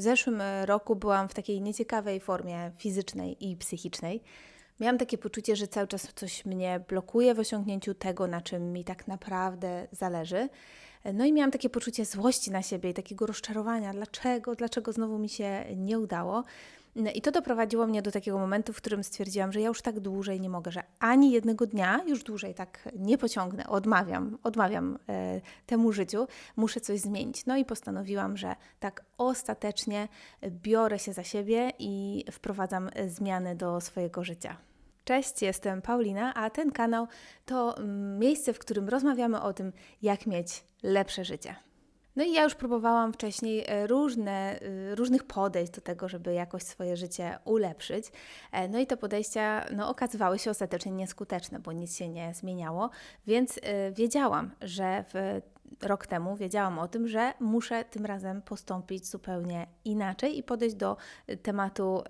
W zeszłym e, roku byłam w takiej nieciekawej formie fizycznej i psychicznej. Miałam takie poczucie, że cały czas coś mnie blokuje w osiągnięciu tego, na czym mi tak naprawdę zależy. No i miałam takie poczucie złości na siebie i takiego rozczarowania, dlaczego, dlaczego znowu mi się nie udało. No I to doprowadziło mnie do takiego momentu, w którym stwierdziłam, że ja już tak dłużej nie mogę, że ani jednego dnia już dłużej tak nie pociągnę, odmawiam, odmawiam e, temu życiu, muszę coś zmienić. No i postanowiłam, że tak ostatecznie biorę się za siebie i wprowadzam zmiany do swojego życia. Cześć, jestem Paulina, a ten kanał to mm, miejsce, w którym rozmawiamy o tym, jak mieć lepsze życie. No i ja już próbowałam wcześniej e, różne, e, różnych podejść do tego, żeby jakoś swoje życie ulepszyć. E, no i te podejścia no, okazywały się ostatecznie nieskuteczne, bo nic się nie zmieniało, więc wiedziałam, że w rok temu wiedziałam o tym, że muszę tym razem postąpić zupełnie inaczej i podejść do tematu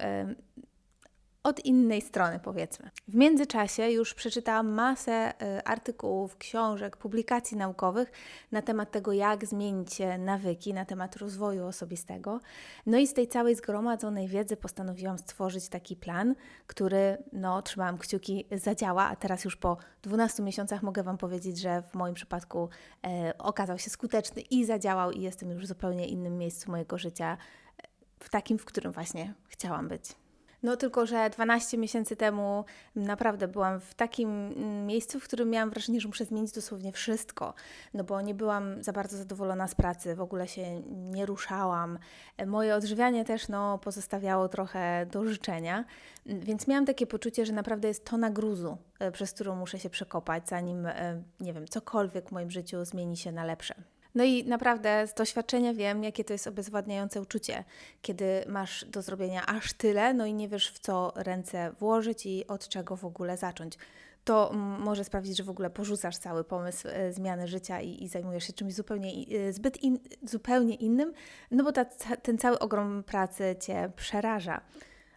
od innej strony, powiedzmy. W międzyczasie już przeczytałam masę y, artykułów, książek, publikacji naukowych na temat tego, jak zmienić nawyki, na temat rozwoju osobistego. No i z tej całej zgromadzonej wiedzy postanowiłam stworzyć taki plan, który, no, trzymałam kciuki, zadziała, a teraz już po 12 miesiącach mogę Wam powiedzieć, że w moim przypadku e, okazał się skuteczny i zadziałał, i jestem już w zupełnie innym miejscu mojego życia, w takim, w którym właśnie chciałam być. No tylko, że 12 miesięcy temu naprawdę byłam w takim mm, miejscu, w którym miałam wrażenie, że muszę zmienić dosłownie wszystko, no bo nie byłam za bardzo zadowolona z pracy, w ogóle się nie ruszałam. Moje odżywianie też no, pozostawiało trochę do życzenia, więc miałam takie poczucie, że naprawdę jest tona gruzu, e, przez którą muszę się przekopać, zanim, e, nie wiem, cokolwiek w moim życiu zmieni się na lepsze. No i naprawdę z doświadczenia wiem, jakie to jest obezwładniające uczucie, kiedy masz do zrobienia aż tyle, no i nie wiesz, w co ręce włożyć i od czego w ogóle zacząć. To może sprawić, że w ogóle porzucasz cały pomysł e, zmiany życia i, i zajmujesz się czymś zupełnie, e, zbyt in, zupełnie innym, no bo ta, ten cały ogrom pracy cię przeraża.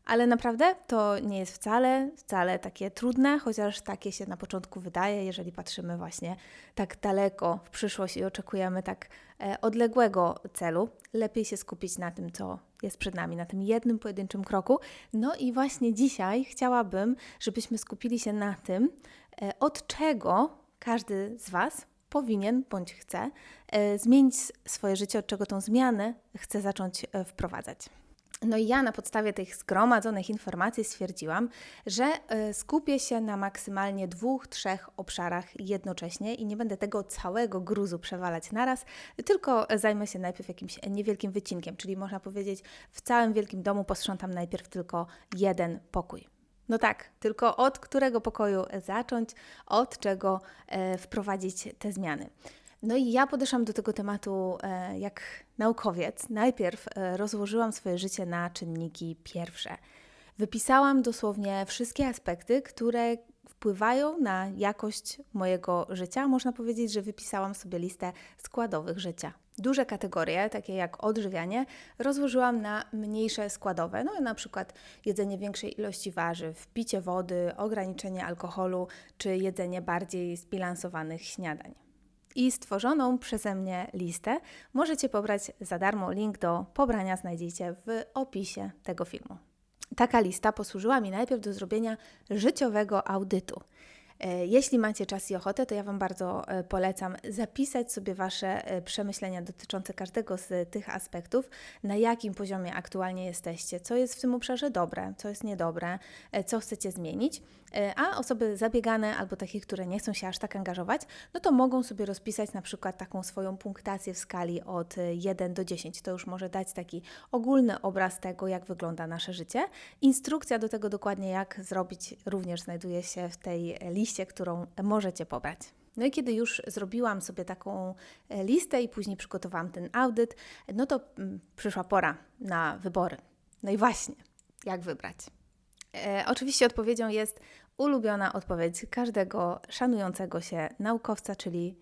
Ale naprawdę to nie jest wcale, wcale takie trudne, chociaż takie się na początku wydaje, jeżeli patrzymy właśnie tak daleko w przyszłość i oczekujemy tak e, odległego celu. Lepiej się skupić na tym, co jest przed nami, na tym jednym pojedynczym kroku. No i właśnie dzisiaj chciałabym, żebyśmy skupili się na tym, e, od czego każdy z Was powinien bądź chce e, zmienić swoje życie, od czego tą zmianę chce zacząć wprowadzać. No i ja na podstawie tych zgromadzonych informacji stwierdziłam, że e, skupię się na maksymalnie dwóch, trzech obszarach jednocześnie i nie będę tego całego gruzu przewalać naraz, tylko zajmę się najpierw jakimś niewielkim wycinkiem, czyli można powiedzieć, w całym wielkim domu posprzątam najpierw tylko jeden pokój. No tak, tylko od którego pokoju zacząć, od czego e, wprowadzić te zmiany. No i ja podeszłam do tego tematu e, jak naukowiec. Najpierw e, rozłożyłam swoje życie na czynniki pierwsze. Wypisałam dosłownie wszystkie aspekty, które wpływają na jakość mojego życia. Można powiedzieć, że wypisałam sobie listę składowych życia. Duże kategorie, takie jak odżywianie, rozłożyłam na mniejsze składowe, no na przykład jedzenie większej ilości warzyw, picie wody, ograniczenie alkoholu czy jedzenie bardziej zbilansowanych śniadań i stworzoną przeze mnie listę możecie pobrać za darmo. Link do pobrania znajdziecie w opisie tego filmu. Taka lista posłużyła mi najpierw do zrobienia życiowego audytu. E, jeśli macie czas i ochotę, to ja Wam bardzo e, polecam zapisać sobie Wasze e, przemyślenia dotyczące każdego z tych aspektów, na jakim poziomie aktualnie jesteście, co jest w tym obszarze dobre, co jest niedobre, co chcecie zmienić. A osoby zabiegane albo takie, które nie chcą się aż tak angażować, no to mogą sobie rozpisać na przykład taką swoją punktację w skali od 1 do 10. To już może dać taki ogólny obraz tego, jak wygląda nasze życie. Instrukcja do tego dokładnie, jak zrobić, również znajduje się w tej liście liście, którą możecie pobrać. No i kiedy już zrobiłam sobie taką e, listę i później przygotowałam ten audyt, no to mm, przyszła pora na wybory. No i właśnie, jak wybrać? E, oczywiście odpowiedzią jest ulubiona odpowiedź każdego szanującego się naukowca, czyli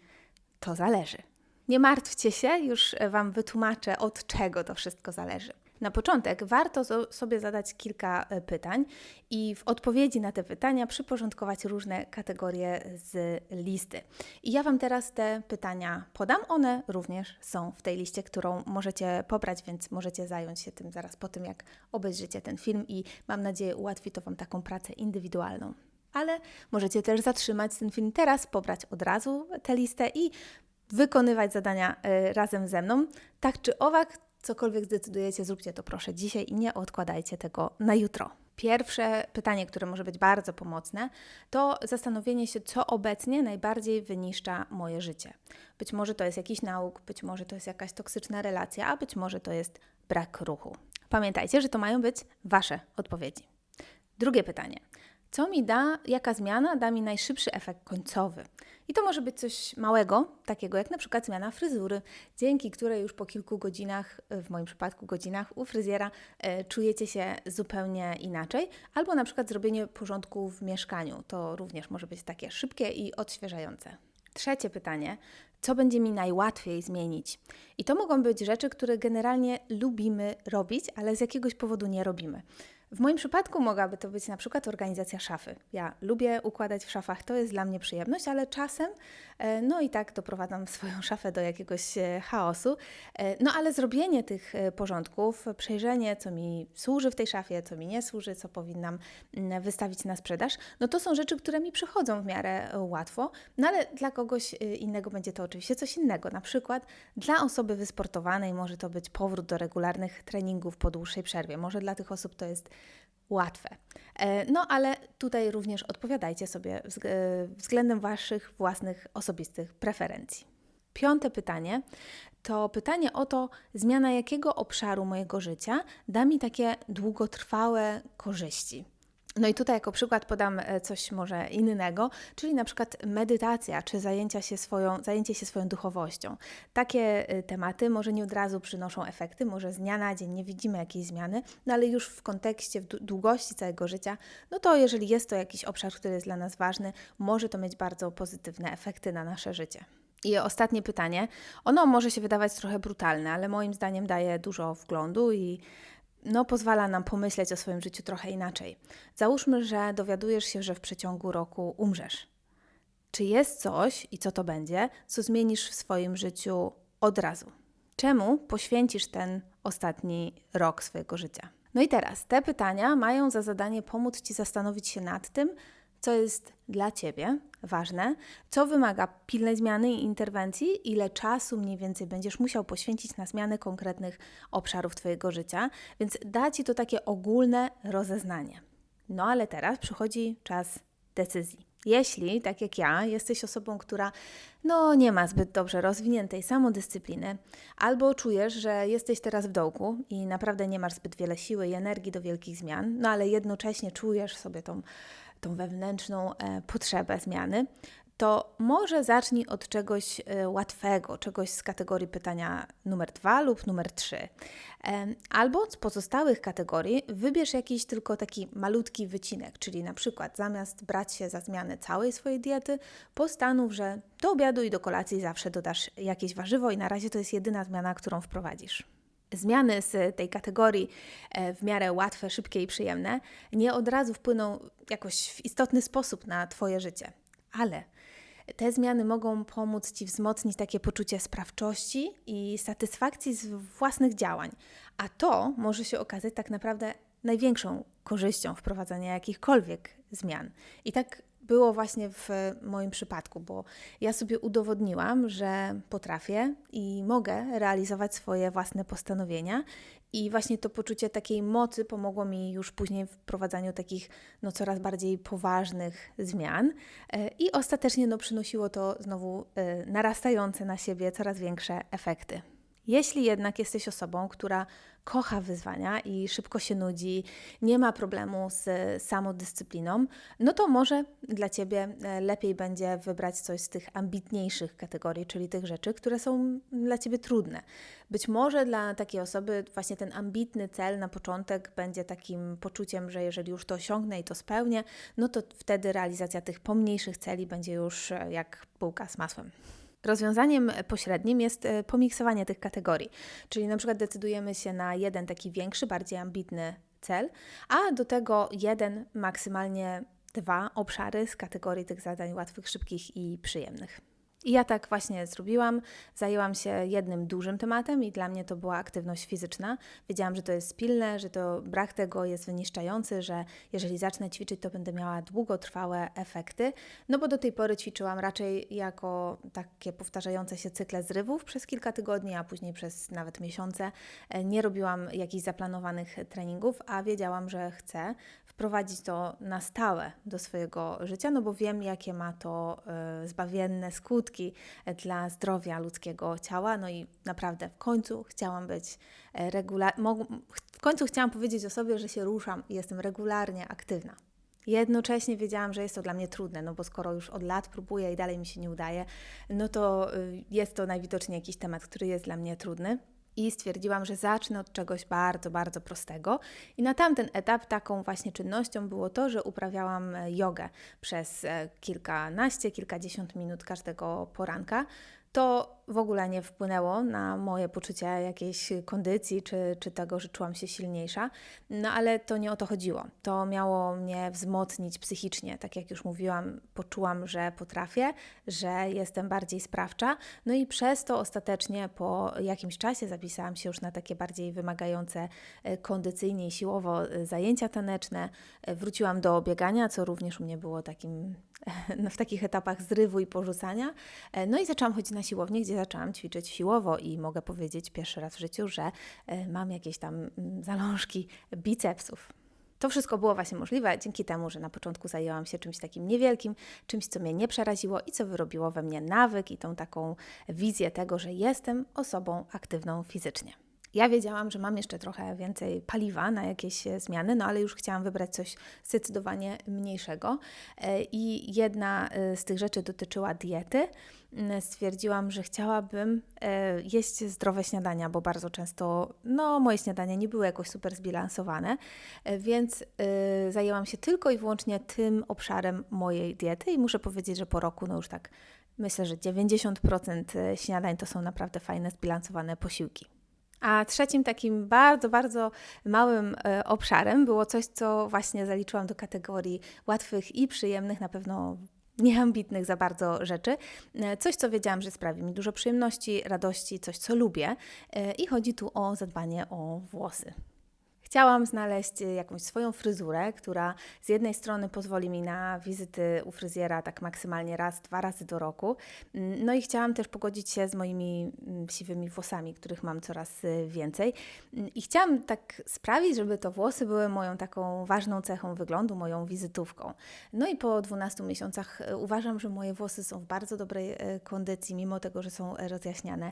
to zależy. Nie martwcie się, już Wam wytłumaczę, od czego to wszystko zależy. Na początek warto sobie zadać kilka e, pytań i w odpowiedzi na te pytania przyporządkować różne kategorie z listy. I ja Wam teraz te pytania podam. One również są w tej liście, którą możecie pobrać, więc możecie zająć się tym zaraz po tym, jak obejrzycie ten film i mam nadzieję ułatwi to Wam taką pracę indywidualną. Ale możecie też zatrzymać ten film teraz, pobrać od razu tę listę i wykonywać zadania e, razem ze mną. Tak czy owak, cokolwiek zdecydujecie, zróbcie to proszę dzisiaj i nie odkładajcie tego na jutro. Pierwsze pytanie, które może być bardzo pomocne, to zastanowienie się, co obecnie najbardziej wyniszcza moje życie. Być może to jest jakiś nauk, być może to jest jakaś toksyczna relacja, a być może to jest brak ruchu. Pamiętajcie, że to mają być Wasze odpowiedzi. Drugie pytanie. Co mi da, jaka zmiana da mi najszybszy efekt końcowy? I to może być coś małego, takiego jak na przykład zmiana fryzury, dzięki której już po kilku godzinach, w moim przypadku godzinach u fryzjera, e, czujecie się zupełnie inaczej, albo na przykład zrobienie porządku w mieszkaniu. To również może być takie szybkie i odświeżające. Trzecie pytanie. Co będzie mi najłatwiej zmienić? I to mogą być rzeczy, które generalnie lubimy robić, ale z jakiegoś powodu nie robimy. W moim przypadku mogłaby to być na przykład organizacja szafy. Ja lubię układać w szafach, to jest dla mnie przyjemność, ale czasem, e, no i tak doprowadzam swoją szafę do jakiegoś e, chaosu. E, no ale zrobienie tych porządków, przejrzenie, co mi służy w tej szafie, co mi nie służy, co powinnam mm, wystawić na sprzedaż, no to są rzeczy, które mi przychodzą w miarę łatwo, no ale dla kogoś innego będzie to oczywiście coś innego. Na przykład dla osoby wysportowanej może to być powrót do regularnych treningów po dłuższej przerwie. Może dla tych osób to jest łatwe. E, no ale tutaj również odpowiadajcie sobie e, względem Waszych własnych osobistych preferencji. Piąte pytanie to pytanie o to, zmiana jakiego obszaru mojego życia da mi takie długotrwałe korzyści. No i tutaj jako przykład podam e, coś może innego, czyli na przykład medytacja, czy zajęcia się swoją, zajęcie się swoją duchowością. Takie e, tematy może nie od razu przynoszą efekty, może z dnia na dzień nie widzimy jakiejś zmiany, no ale już w kontekście w długości całego życia, no to jeżeli jest to jakiś obszar, który jest dla nas ważny, może to mieć bardzo pozytywne efekty na nasze życie. I ostatnie pytanie. Ono może się wydawać trochę brutalne, ale moim zdaniem daje dużo wglądu i no, pozwala nam pomyśleć o swoim życiu trochę inaczej. Załóżmy, że dowiadujesz się, że w przeciągu roku umrzesz. Czy jest coś i co to będzie, co zmienisz w swoim życiu od razu? Czemu poświęcisz ten ostatni rok swojego życia? No i teraz te pytania mają za zadanie pomóc Ci zastanowić się nad tym, co jest dla Ciebie ważne, co wymaga pilnej zmiany i interwencji, ile czasu mniej więcej będziesz musiał poświęcić na zmianę konkretnych obszarów Twojego życia, więc da Ci to takie ogólne rozeznanie. No ale teraz przychodzi czas decyzji. Jeśli, tak jak ja, jesteś osobą, która no, nie ma zbyt dobrze rozwiniętej samodyscypliny, albo czujesz, że jesteś teraz w dołku i naprawdę nie masz zbyt wiele siły i energii do wielkich zmian, no ale jednocześnie czujesz sobie tą tą wewnętrzną e, potrzebę zmiany, to może zacznij od czegoś e, łatwego, czegoś z kategorii pytania numer dwa lub numer trzy. Albo z pozostałych kategorii wybierz jakiś tylko taki malutki wycinek, czyli na przykład zamiast brać się za zmianę całej swojej diety, postanów, że do obiadu i do kolacji zawsze dodasz jakieś warzywo i na razie to jest jedyna zmiana, którą wprowadzisz zmiany z tej kategorii e, w miarę łatwe, szybkie i przyjemne nie od razu wpłyną jakoś w istotny sposób na Twoje życie, ale te zmiany mogą pomóc Ci wzmocnić takie poczucie sprawczości i satysfakcji z własnych działań, a to może się okazać tak naprawdę największą korzyścią wprowadzania jakichkolwiek zmian. I tak było właśnie w moim przypadku, bo ja sobie udowodniłam, że potrafię i mogę realizować swoje własne postanowienia. I właśnie to poczucie takiej mocy pomogło mi już później w wprowadzaniu takich no, coraz bardziej poważnych zmian. E, I ostatecznie no, przynosiło to znowu e, narastające na siebie coraz większe efekty. Jeśli jednak jesteś osobą, która kocha wyzwania i szybko się nudzi, nie ma problemu z samodyscypliną, no to może dla Ciebie e, lepiej będzie wybrać coś z tych ambitniejszych kategorii, czyli tych rzeczy, które są dla Ciebie trudne. Być może dla takiej osoby właśnie ten ambitny cel na początek będzie takim poczuciem, że jeżeli już to osiągnę i to spełnię, no to wtedy realizacja tych pomniejszych celi będzie już e, jak bułka z masłem. Rozwiązaniem pośrednim jest e, pomiksowanie tych kategorii, czyli na przykład decydujemy się na jeden taki większy, bardziej ambitny cel, a do tego jeden, maksymalnie dwa obszary z kategorii tych zadań łatwych, szybkich i przyjemnych. I ja tak właśnie zrobiłam. Zajęłam się jednym dużym tematem i dla mnie to była aktywność fizyczna. Wiedziałam, że to jest pilne, że to brak tego jest wyniszczający, że jeżeli zacznę ćwiczyć, to będę miała długotrwałe efekty. No bo do tej pory ćwiczyłam raczej jako takie powtarzające się cykle zrywów przez kilka tygodni, a później przez nawet miesiące. Nie robiłam jakichś zaplanowanych treningów, a wiedziałam, że chcę wprowadzić to na stałe do swojego życia, no bo wiem, jakie ma to y, zbawienne skutki dla zdrowia ludzkiego ciała. No i naprawdę w końcu chciałam być e, regularnie, w końcu chciałam powiedzieć o sobie, że się ruszam i jestem regularnie aktywna. Jednocześnie wiedziałam, że jest to dla mnie trudne, no bo skoro już od lat próbuję i dalej mi się nie udaje, no to y, jest to najwidoczniej jakiś temat, który jest dla mnie trudny i stwierdziłam, że zacznę od czegoś bardzo, bardzo prostego. I na tamten etap taką właśnie czynnością było to, że uprawiałam e, jogę przez e, kilkanaście, kilkadziesiąt minut każdego poranka. To w ogóle nie wpłynęło na moje poczucie jakiejś kondycji czy, czy tego, że czułam się silniejsza. No ale to nie o to chodziło. To miało mnie wzmocnić psychicznie. Tak jak już mówiłam, poczułam, że potrafię, że jestem bardziej sprawcza. No i przez to ostatecznie po jakimś czasie zapisałam się już na takie bardziej wymagające e, kondycyjnie i siłowo e, zajęcia taneczne. E, wróciłam do biegania, co również u mnie było takim w takich etapach zrywu i porzucania. No i zaczęłam chodzić na siłownię, gdzie zaczęłam ćwiczyć siłowo i mogę powiedzieć pierwszy raz w życiu, że e, mam jakieś tam mm, zalążki bicepsów. To wszystko było właśnie możliwe dzięki temu, że na początku zajęłam się czymś takim niewielkim, czymś, co mnie nie przeraziło i co wyrobiło we mnie nawyk i tą taką wizję tego, że jestem osobą aktywną fizycznie. Ja wiedziałam, że mam jeszcze trochę więcej paliwa na jakieś e, zmiany, no ale już chciałam wybrać coś zdecydowanie mniejszego. E, I jedna e, z tych rzeczy dotyczyła diety. Mm, stwierdziłam, że chciałabym jeść zdrowe śniadania, bo bardzo często no, moje śniadania nie były jakoś super zbilansowane, więc zajęłam się tylko i wyłącznie tym obszarem mojej diety i muszę powiedzieć, że po roku no już tak myślę, że 90% śniadań to są naprawdę fajne, zbilansowane posiłki. A trzecim takim bardzo, bardzo małym e, obszarem było coś, co właśnie zaliczyłam do kategorii łatwych i przyjemnych, na pewno nieambitnych za bardzo rzeczy. E, coś, co wiedziałam, że sprawi mi dużo przyjemności, radości, coś, co lubię. E, I chodzi tu o zadbanie o włosy. Chciałam znaleźć e, jakąś swoją fryzurę, która z jednej strony pozwoli mi na wizyty u fryzjera tak maksymalnie raz, dwa razy do roku. Mm, no i chciałam też pogodzić się z moimi mm, siwymi włosami, których mam coraz e, więcej. Mm, I chciałam tak sprawić, żeby to włosy były moją taką ważną cechą wyglądu, moją wizytówką. No i po 12 miesiącach e, uważam, że moje włosy są w bardzo dobrej kondycji, mimo tego, że są rozjaśniane.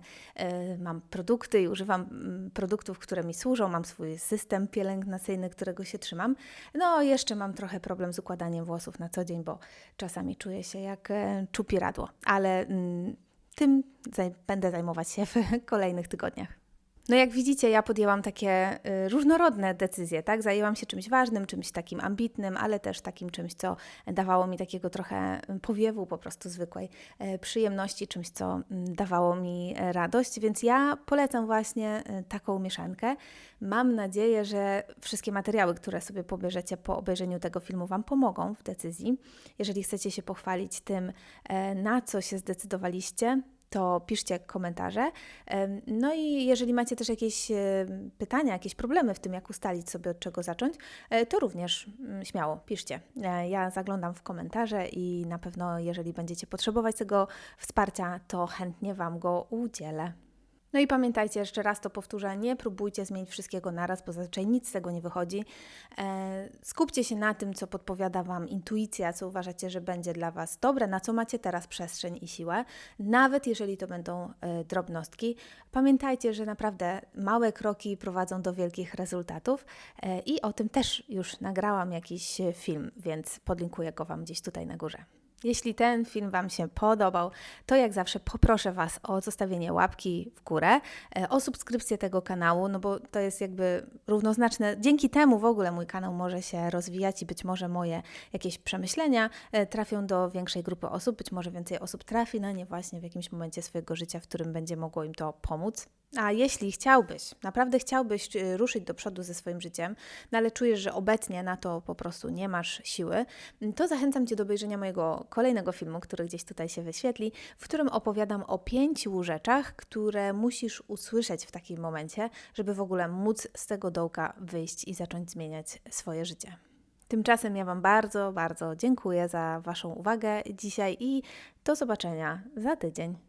Mam produkty i używam produktów, które mi służą, mam swój system pielęgnacyjny, którego się trzymam. No, jeszcze mam trochę problem z układaniem włosów na co dzień, bo czasami czuję się jak e, czupiradło, ale mm, tym będę zajmować się w kolejnych tygodniach. No jak widzicie, ja podjęłam takie y, różnorodne decyzje, tak? Zajęłam się czymś ważnym, czymś takim ambitnym, ale też takim czymś, co dawało mi takiego trochę powiewu po prostu zwykłej y, przyjemności, czymś, co mm, dawało mi e, radość, więc ja polecam właśnie y, taką mieszankę. Mam nadzieję, że wszystkie materiały, które sobie pobierzecie po obejrzeniu tego filmu Wam pomogą w decyzji. Jeżeli chcecie się pochwalić tym, e, na co się zdecydowaliście, to piszcie komentarze. No i jeżeli macie też jakieś pytania, jakieś problemy w tym, jak ustalić sobie od czego zacząć, e, to również mm, śmiało piszcie. E, ja zaglądam w komentarze i na pewno, jeżeli będziecie potrzebować tego wsparcia, to chętnie Wam go udzielę. No i pamiętajcie, jeszcze raz to powtórzę, nie próbujcie zmienić wszystkiego naraz, bo zazwyczaj nic z tego nie wychodzi. E, skupcie się na tym, co podpowiada Wam intuicja, co uważacie, że będzie dla Was dobre, na co macie teraz przestrzeń i siłę, nawet jeżeli to będą e, drobnostki. Pamiętajcie, że naprawdę małe kroki prowadzą do wielkich rezultatów e, i o tym też już nagrałam jakiś film, więc podlinkuję go Wam gdzieś tutaj na górze. Jeśli ten film Wam się podobał, to jak zawsze poproszę Was o zostawienie łapki w górę, e, o subskrypcję tego kanału, no bo to jest jakby równoznaczne. Dzięki temu w ogóle mój kanał może się rozwijać i być może moje jakieś przemyślenia e, trafią do większej grupy osób, być może więcej osób trafi na nie właśnie w jakimś momencie swojego życia, w którym będzie mogło im to pomóc. A jeśli chciałbyś, naprawdę chciałbyś y, ruszyć do przodu ze swoim życiem, no ale czujesz, że obecnie na to po prostu nie masz siły, to zachęcam Cię do obejrzenia mojego kolejnego filmu, który gdzieś tutaj się wyświetli, w którym opowiadam o pięciu rzeczach, które musisz usłyszeć w takim momencie, żeby w ogóle móc z tego dołka wyjść i zacząć zmieniać swoje życie. Tymczasem ja Wam bardzo, bardzo dziękuję za Waszą uwagę dzisiaj i do zobaczenia za tydzień.